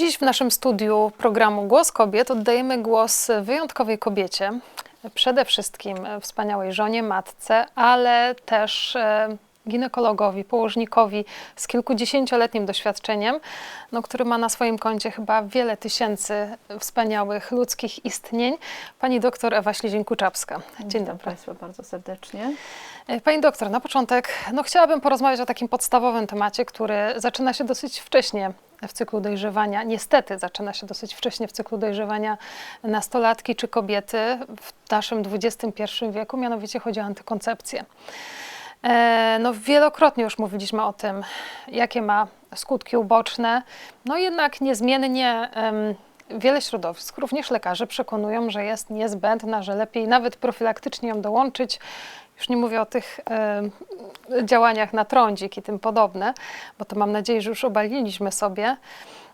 Dziś w naszym studiu programu Głos Kobiet oddajemy głos wyjątkowej kobiecie, przede wszystkim wspaniałej żonie, matce, ale też e, ginekologowi, położnikowi z kilkudziesięcioletnim doświadczeniem, no, który ma na swoim koncie chyba wiele tysięcy wspaniałych ludzkich istnień. Pani doktor Ewa Śledzień-Kuczapska. Dzień Witam dobry. Państwa bardzo serdecznie. E, Pani doktor, na początek no, chciałabym porozmawiać o takim podstawowym temacie, który zaczyna się dosyć wcześnie w cyklu dojrzewania. Niestety zaczyna się dosyć wcześnie w cyklu dojrzewania nastolatki czy kobiety w naszym XXI wieku, mianowicie chodzi o antykoncepcję. E, No, wielokrotnie już mówiliśmy o tym, jakie ma skutki uboczne. No jednak niezmiennie wiele środowisk, również lekarze, przekonują, że jest niezbędna, że lepiej nawet profilaktycznie ją dołączyć. Już nie mówię o tych działaniach na trądzik i tym podobne, bo to mam nadzieję, że już obaliliśmy sobie.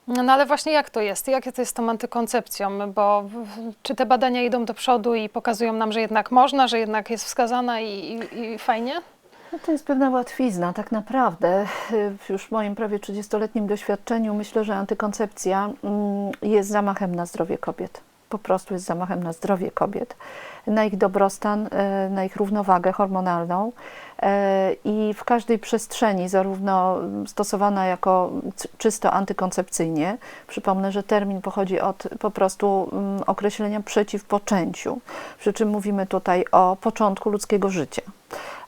No ale właśnie jak to jest? Jak to jest tą antykoncepcją? Bo w- czy te badania idą do przodu i pokazują nam, że jednak można, że jednak jest wskazana i, i, i fajnie? No to jest pewna łatwizna, tak naprawdę. Y, Już w moim prawie 30-letnim doświadczeniu myślę, że antykoncepcja mm, jest zamachem na zdrowie kobiet. Po prostu jest zamachem na zdrowie kobiet, na ich dobrostan, y, na ich równowagę hormonalną y, i w każdej przestrzeni, zarówno stosowana jako czysto antykoncepcyjnie, przypomnę, że termin pochodzi od po prostu mm, określenia przeciwpoczęciu, przy czym mówimy tutaj o początku ludzkiego życia.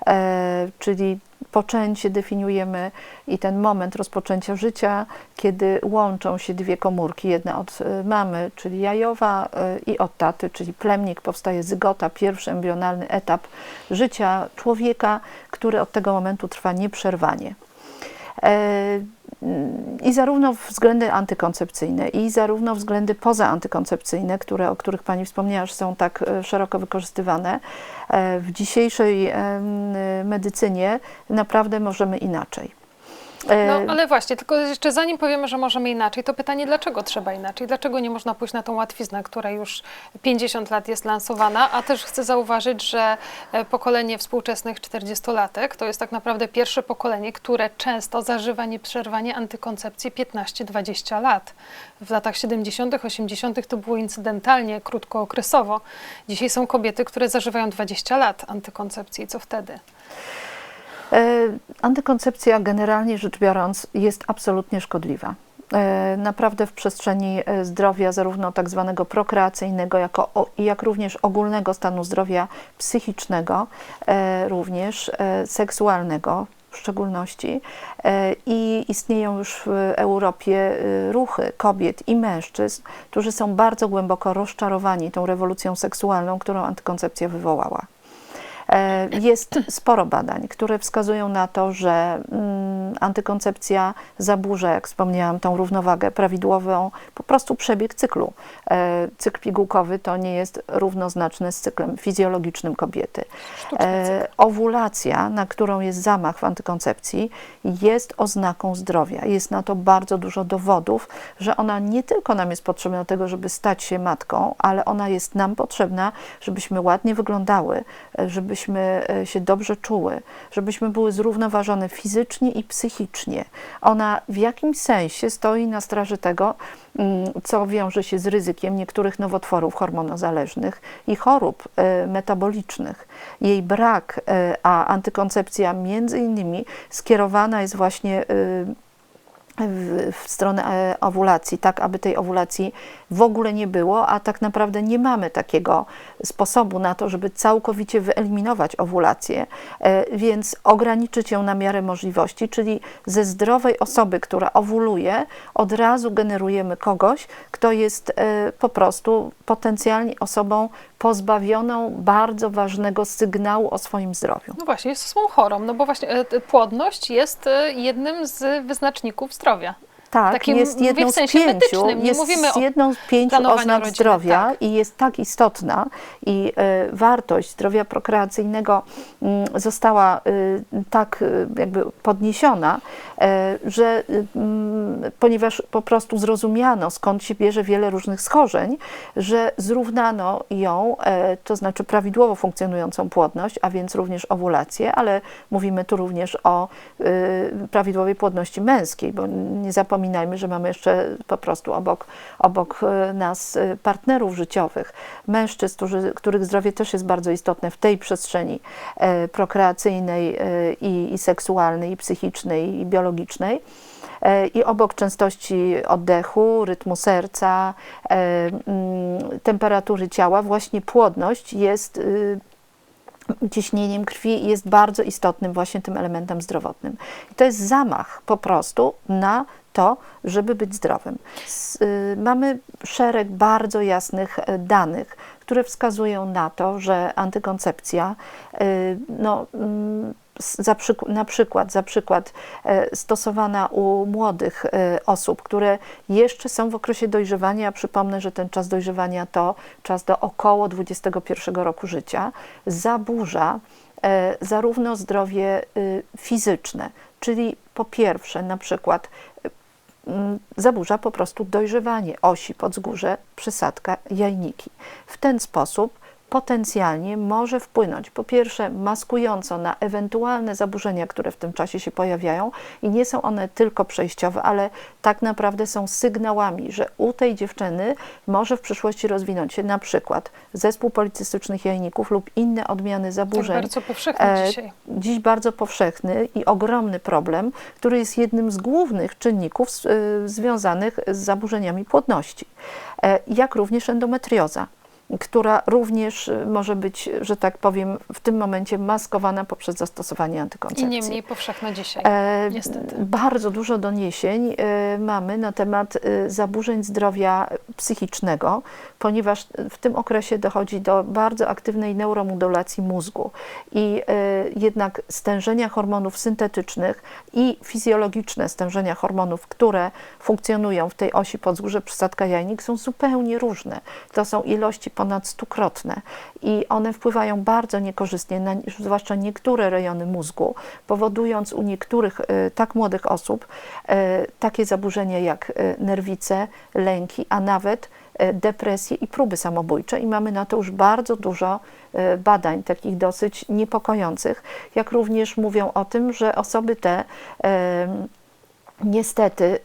E, czyli poczęcie definiujemy i ten moment rozpoczęcia życia, kiedy łączą się dwie komórki, jedna od e, mamy, czyli jajowa e, i od taty, czyli plemnik, powstaje zygota, pierwszy embrionalny etap życia człowieka, który od tego momentu trwa nieprzerwanie. E, I zarówno względy antykoncepcyjne, i zarówno względy pozaantykoncepcyjne, które, o których Pani wspomniała, są tak e, szeroko wykorzystywane, e, w dzisiejszej medycynie naprawdę możemy inaczej. E, No ale właśnie, tylko jeszcze zanim powiemy, że możemy inaczej, to pytanie, dlaczego trzeba inaczej? Dlaczego nie można pójść na tą łatwiznę, która już 50 lat jest lansowana? A też chcę zauważyć, że e, pokolenie współczesnych 40-latek to jest tak naprawdę pierwsze pokolenie, które często zażywa nieprzerwanie antykoncepcji 15-20 lat. W latach 70., 80. to było incydentalnie, krótkookresowo. Dzisiaj są kobiety, które zażywają 20 lat antykoncepcji. Co wtedy? E, Antykoncepcja generalnie rzecz biorąc jest absolutnie szkodliwa. E, Naprawdę w przestrzeni e, zdrowia, zarówno tak zwanego prokreacyjnego, jak również ogólnego stanu zdrowia psychicznego, również seksualnego w szczególności. I istnieją już w Europie ruchy kobiet i mężczyzn, którzy są bardzo głęboko rozczarowani tą rewolucją seksualną, którą antykoncepcja wywołała. E, Jest sporo badań, które wskazują na to, że mm, antykoncepcja zaburza, jak wspomniałam, tą równowagę prawidłową, po prostu przebieg cyklu. E, Cykl pigułkowy to nie jest równoznaczny z cyklem fizjologicznym kobiety. E, Owulacja, na którą jest zamach w antykoncepcji, jest oznaką zdrowia. Jest na to bardzo dużo dowodów, że ona nie tylko nam jest potrzebna do tego, żeby stać się matką, ale ona jest nam potrzebna, żebyśmy ładnie wyglądały, e, żebyśmy e, się dobrze czuły, żebyśmy były zrównoważone fizycznie i psychicznie. Ona w jakimś sensie stoi na straży tego, mm, co wiąże się z ryzykiem niektórych nowotworów hormonozależnych i chorób e, metabolicznych. Jej brak, e, a antykoncepcja między innymi skierowana jest właśnie w, stronę e, owulacji, tak aby tej owulacji w ogóle nie było, a tak naprawdę nie mamy takiego sposobu na to, żeby całkowicie wyeliminować owulację, e, więc ograniczyć ją na miarę możliwości, czyli ze zdrowej osoby, która owuluje, od razu generujemy kogoś, kto jest e, po prostu potencjalnie osobą pozbawioną bardzo ważnego sygnału o swoim zdrowiu. No właśnie, jest osobą chorą, no bo właśnie płodność jest jednym z wyznaczników zdrowia zdrowia. Tak, Takim, jest jedną w sensie z pięciu, medycznym, nie jest mówimy o jedną z pięciu oznak rodziny, zdrowia tak. i jest tak istotna i e, wartość zdrowia prokreacyjnego mm, została y, tak y, jakby podniesiona, e, że y, ponieważ po prostu zrozumiano skąd się bierze wiele różnych schorzeń, że zrównano ją, e, to znaczy prawidłowo funkcjonującą płodność, a więc również owulację, ale mówimy tu również o y, prawidłowej płodności męskiej, bo nie zapominajmy, zapominajmy, że mamy jeszcze po prostu obok, obok e, nas e, partnerów życiowych, mężczyzn, którzy, których zdrowie też jest bardzo istotne w tej przestrzeni e, prokreacyjnej i, i seksualnej, i psychicznej, i biologicznej. I obok częstości oddechu, rytmu serca, temperatury ciała, właśnie płodność jest y, ciśnieniem krwi jest bardzo istotnym właśnie tym elementem zdrowotnym. I to jest zamach po prostu na to, żeby być zdrowym. Y, Mamy szereg bardzo jasnych e, danych, które wskazują na to, że antykoncepcja, y, no, s- za przyk- na przykład, za przykład e, stosowana u młodych e, osób, które jeszcze są w okresie dojrzewania, przypomnę, że ten czas dojrzewania to czas do około 21 roku życia, zaburza e, zarówno zdrowie fizyczne, czyli po pierwsze na przykład zaburza po prostu dojrzewanie osi podzgórze, przysadka, jajniki. W ten sposób potencjalnie może wpłynąć po pierwsze maskująco na ewentualne zaburzenia, które w tym czasie się pojawiają i nie są one tylko przejściowe, ale tak naprawdę są sygnałami, że u tej dziewczyny może w przyszłości rozwinąć się na przykład zespół policystycznych jajników lub inne odmiany Tak zaburzeń. bardzo powszechne E, dzisiaj. dziś bardzo powszechny i ogromny problem, który jest jednym z głównych czynników z- y, związanych z zaburzeniami płodności, E, jak również endometrioza która również y, może być, że tak powiem, w tym momencie maskowana poprzez zastosowanie I antykoncepcji. nie mniej powszechna dzisiaj. E, niestety. Bardzo dużo doniesień e, mamy na temat e, zaburzeń zdrowia psychicznego, ponieważ w tym okresie dochodzi do bardzo aktywnej neuromodulacji mózgu i jednak stężenia hormonów syntetycznych i fizjologiczne stężenia hormonów, które funkcjonują w tej osi podzgórze przysadka jajnik są zupełnie różne. To są ilości ponad stukrotne i one wpływają bardzo niekorzystnie na zwłaszcza niektóre rejony mózgu, powodując u niektórych e, tak młodych osób e, takie zaburzenia jak e, nerwice, lęki, a nawet depresje i próby samobójcze. I mamy na to już bardzo dużo badań, takich dosyć niepokojących, jak również mówią o tym, że osoby te niestety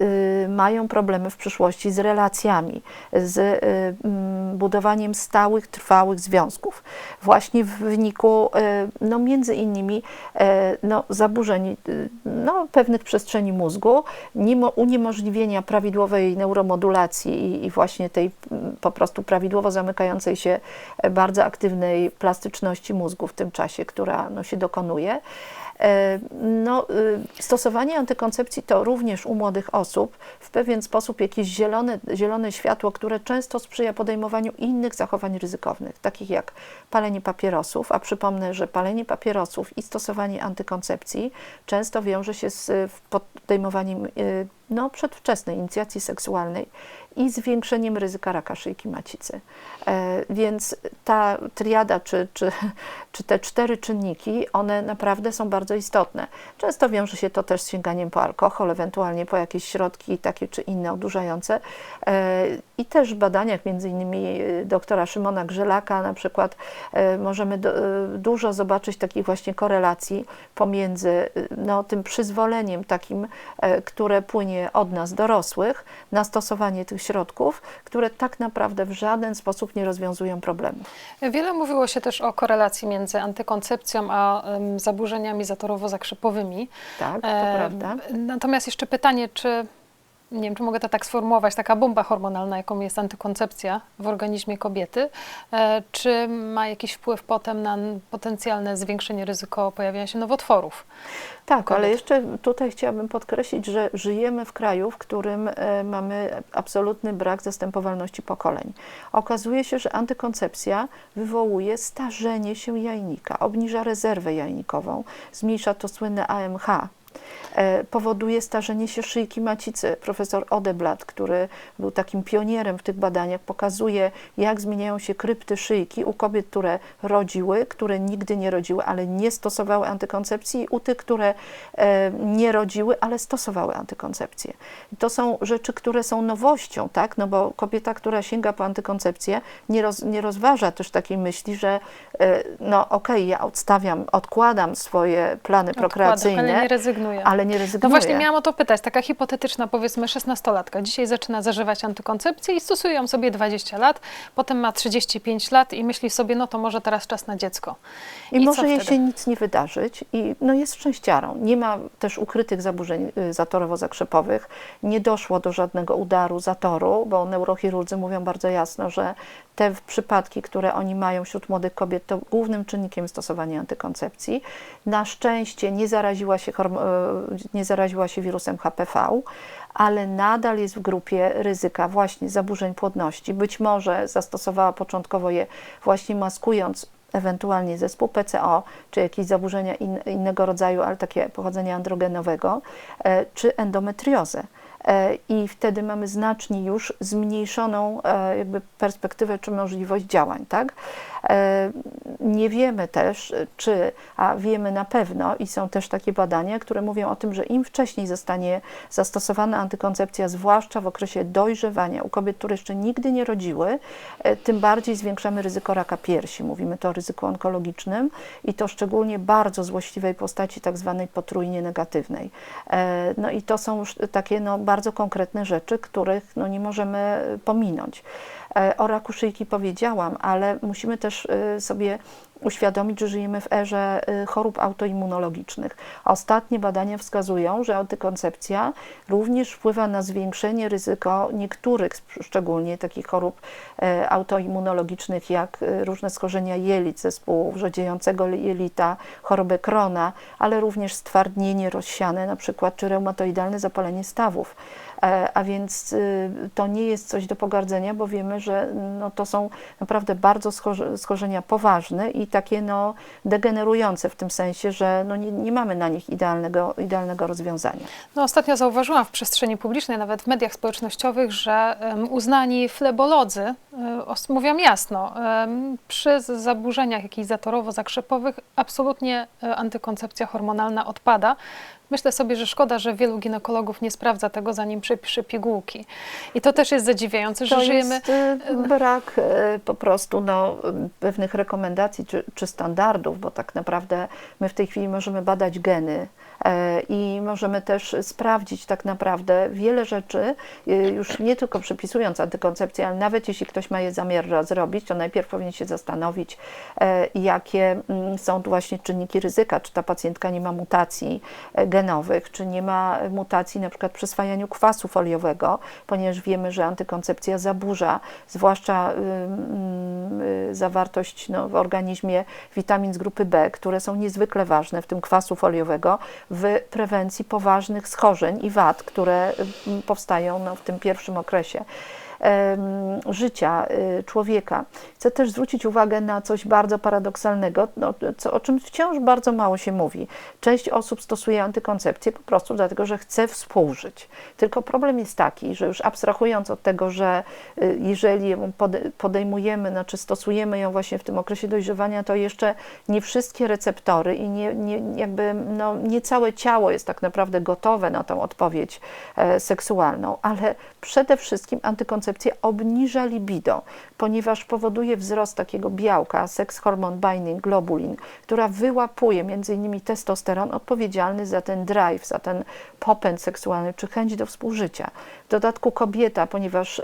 y, mają problemy w przyszłości z relacjami, z y, mm, budowaniem stałych, trwałych związków. Właśnie w wyniku, y, no między innymi, no, zaburzeń no, pewnych przestrzeni mózgu, niemo, uniemożliwienia prawidłowej neuromodulacji i, i właśnie tej mm, po prostu prawidłowo zamykającej się e, bardzo aktywnej plastyczności mózgu w tym czasie, która no, się dokonuje. E, No, y, stosowanie antykoncepcji to również u młodych osób w pewien sposób jakieś zielone, zielone światło, które często sprzyja podejmowaniu innych zachowań ryzykownych, takich jak palenie papierosów, a przypomnę, że palenie papierosów i stosowanie antykoncepcji często wiąże się z podejmowaniem y, no, przedwczesnej inicjacji seksualnej i zwiększeniem ryzyka raka szyjki macicy. E, Więc ta triada, czy, czy, czy te cztery czynniki, one naprawdę są bardzo istotne. Często wiąże się to też z sięganiem po alkohol, ewentualnie po jakieś środki takie czy inne odurzające. E, I też w badaniach między innymi e, doktora Szymona Grzelaka na przykład możemy do, dużo zobaczyć takich właśnie korelacji pomiędzy no, tym przyzwoleniem takim, które płynie od nas dorosłych na stosowanie tych środków, które tak naprawdę w żaden sposób nie rozwiązują problemu. Wiele mówiło się też o korelacji między antykoncepcją a zaburzeniami zatorowo-zakrzepowymi. Tak, to E, prawda. Natomiast jeszcze pytanie, czy nie wiem, czy mogę to tak sformułować, taka bomba hormonalna, jaką jest antykoncepcja w organizmie kobiety, e, czy ma jakiś wpływ potem na potencjalne zwiększenie ryzyko pojawienia się nowotworów? Tak, ale jeszcze tutaj chciałabym podkreślić, że żyjemy w kraju, w którym e, mamy absolutny brak zastępowalności pokoleń. Okazuje się, że antykoncepcja wywołuje starzenie się jajnika, obniża rezerwę jajnikową, zmniejsza to słynne AMH. E, Powoduje starzenie się szyjki macicy. Profesor Odeblad, który był takim pionierem w tych badaniach, pokazuje, jak zmieniają się krypty szyjki u kobiet, które rodziły, które nigdy nie rodziły, ale nie stosowały antykoncepcji, i u tych, które e, nie rodziły, ale stosowały antykoncepcję. To są rzeczy, które są nowością, tak? No bo kobieta, która sięga po antykoncepcję, nie, roz, nie rozważa też takiej myśli, że e, no okej, ja odstawiam, odkładam swoje plany Odkładam, prokreacyjne, ale nie rezygnuje. Rezygnuje. ale nie No rezygnuje. właśnie miałam o to pytać. Taka hipotetyczna, powiedzmy, 16-latka. Dzisiaj zaczyna zażywać antykoncepcję i stosuje ją sobie 20 lat, potem ma 35 lat i myśli sobie, no to może teraz czas na dziecko. I, co może jej się nic nie wydarzyć i no jest szczęściarą. Nie ma też ukrytych zaburzeń y, zatorowo-zakrzepowych. Nie doszło do żadnego udaru zatoru, bo neurochirurdzy mówią bardzo jasno, że te przypadki, które oni mają wśród młodych kobiet, to głównym czynnikiem jest stosowanie antykoncepcji. Na szczęście nie zaraziła się, y, nie zaraziła się wirusem HPV, ale nadal jest w grupie ryzyka właśnie zaburzeń płodności. Być może zastosowała początkowo je właśnie maskując ewentualnie zespół PCO, czy jakieś zaburzenia in, innego rodzaju, ale takie pochodzenia androgenowego, e, czy endometriozę. E, I wtedy mamy znacznie już zmniejszoną e, jakby perspektywę czy możliwość działań, tak? E, Nie wiemy też, czy, a wiemy na pewno i są też takie badania, które mówią o tym, że im wcześniej zostanie zastosowana antykoncepcja, zwłaszcza w okresie dojrzewania u kobiet, które jeszcze nigdy nie rodziły, tym bardziej zwiększamy ryzyko raka piersi. Mówimy to o ryzyku onkologicznym i to szczególnie bardzo złośliwej postaci, tak zwanej potrójnie negatywnej. No i to są już takie no, konkretne rzeczy, których no, nie możemy pominąć. E, O raku szyjki powiedziałam, ale musimy też e, sobie uświadomić, że żyjemy w erze e, chorób autoimmunologicznych. Ostatnie badania wskazują, że antykoncepcja również wpływa na zwiększenie ryzyko niektórych, szczególnie takich chorób autoimmunologicznych, jak różne schorzenia jelit, zespołu wrzodziejącego jelita, chorobę Krona, ale również stwardnienie rozsiane, na przykład, czy reumatoidalne zapalenie stawów. E, A więc y, to nie jest coś do pogardzenia, bo wiemy, że no, to są naprawdę bardzo schorze- schorzenia poważne i takie no, degenerujące w tym sensie, że no, nie, nie mamy na nich idealnego, idealnego rozwiązania. No, ostatnio zauważyłam w przestrzeni publicznej, nawet w mediach społecznościowych, że uznani flebolodzy e, mówią jasno, przy zaburzeniach jakichś zatorowo-zakrzepowych absolutnie e, antykoncepcja hormonalna odpada. Myślę sobie, że szkoda, że wielu ginekologów nie sprawdza tego, zanim przepisze pigułki. I to też jest zadziwiające, że To żyjemy... jest y, brak y, po prostu no, y, pewnych rekomendacji czy, czy standardów, bo tak naprawdę my w tej chwili możemy badać geny e, i możemy też sprawdzić tak naprawdę wiele rzeczy, y, już nie tylko przepisując antykoncepcję, ale nawet jeśli ktoś ma je zamiar zrobić, to najpierw powinien się zastanowić, e, jakie mm, są tu właśnie czynniki ryzyka, czy ta pacjentka nie ma mutacji e, czy nie ma mutacji na przykład przy swajaniu kwasu foliowego, ponieważ wiemy, że antykoncepcja zaburza, zwłaszcza zawartość no, w organizmie witamin z grupy B, które są niezwykle ważne, w tym kwasu foliowego, w prewencji poważnych schorzeń i wad, które powstają no, w tym pierwszym okresie życia y, człowieka. Chcę też zwrócić uwagę na coś bardzo paradoksalnego, no, co, o czym wciąż bardzo mało się mówi. Część osób stosuje antykoncepcję po prostu dlatego, że chce współżyć. Tylko problem jest taki, że już abstrahując od tego, że y, jeżeli ją pode- podejmujemy, znaczy stosujemy ją właśnie w tym okresie dojrzewania, to jeszcze nie wszystkie receptory i nie, nie, jakby no, nie całe ciało jest tak naprawdę gotowe na tą odpowiedź e, seksualną, ale przede wszystkim antykoncepcja obniża libido, ponieważ powoduje wzrost takiego białka, sex hormone binding globulin, która wyłapuje innymi testosteron odpowiedzialny za ten drive, za ten popęd seksualny czy chęć do współżycia. Dodatku kobieta, ponieważ y,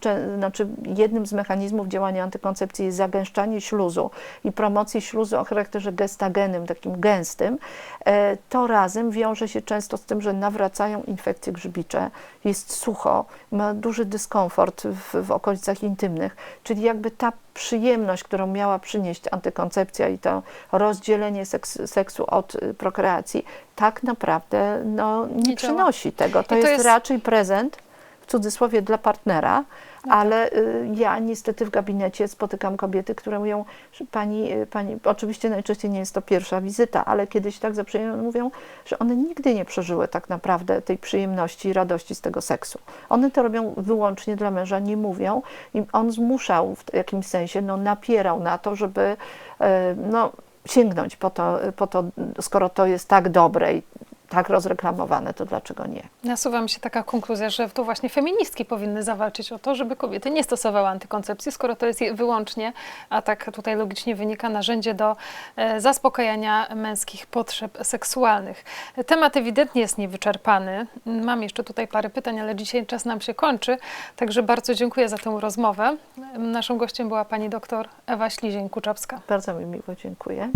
cze- znaczy jednym z mechanizmów działania antykoncepcji jest zagęszczanie śluzu i promocji śluzu o charakterze gestagenym, takim gęstym, e, to razem wiąże się często z tym, że nawracają infekcje grzybicze, jest sucho, ma duży dyskomfort w, w okolicach intymnych, czyli jakby ta przyjemność, którą miała przynieść antykoncepcja i to rozdzielenie seks, seksu od y, prokreacji, tak naprawdę no, nie, Nie działa. przynosi tego. To, to jest, jest- raczej prezent, w cudzysłowie, dla partnera, No ale y, ja niestety w gabinecie spotykam kobiety, które mówią, że pani, y, pani, oczywiście najczęściej nie jest to pierwsza wizyta, ale kiedyś tak za przyjemność mówią, że one nigdy nie przeżyły tak naprawdę tej przyjemności i radości z tego seksu. One to robią wyłącznie dla męża, nie mówią i on zmuszał w jakimś sensie, no napierał na to, żeby y, no, sięgnąć po to, po to, skoro to jest tak dobre i tak rozreklamowane, to dlaczego nie? Nasuwa mi się taka konkluzja, że to właśnie feministki powinny zawalczyć o to, żeby kobiety nie stosowały antykoncepcji, skoro to jest je- wyłącznie, a tak tutaj logicznie wynika, narzędzie do e, zaspokajania męskich potrzeb seksualnych. Temat ewidentnie jest niewyczerpany. Mam jeszcze tutaj parę pytań, ale dzisiaj czas nam się kończy, także bardzo dziękuję za tę rozmowę. Naszą gościem była pani doktor Ewa Ślizień-Kuczapska. Bardzo mi miło, dziękuję.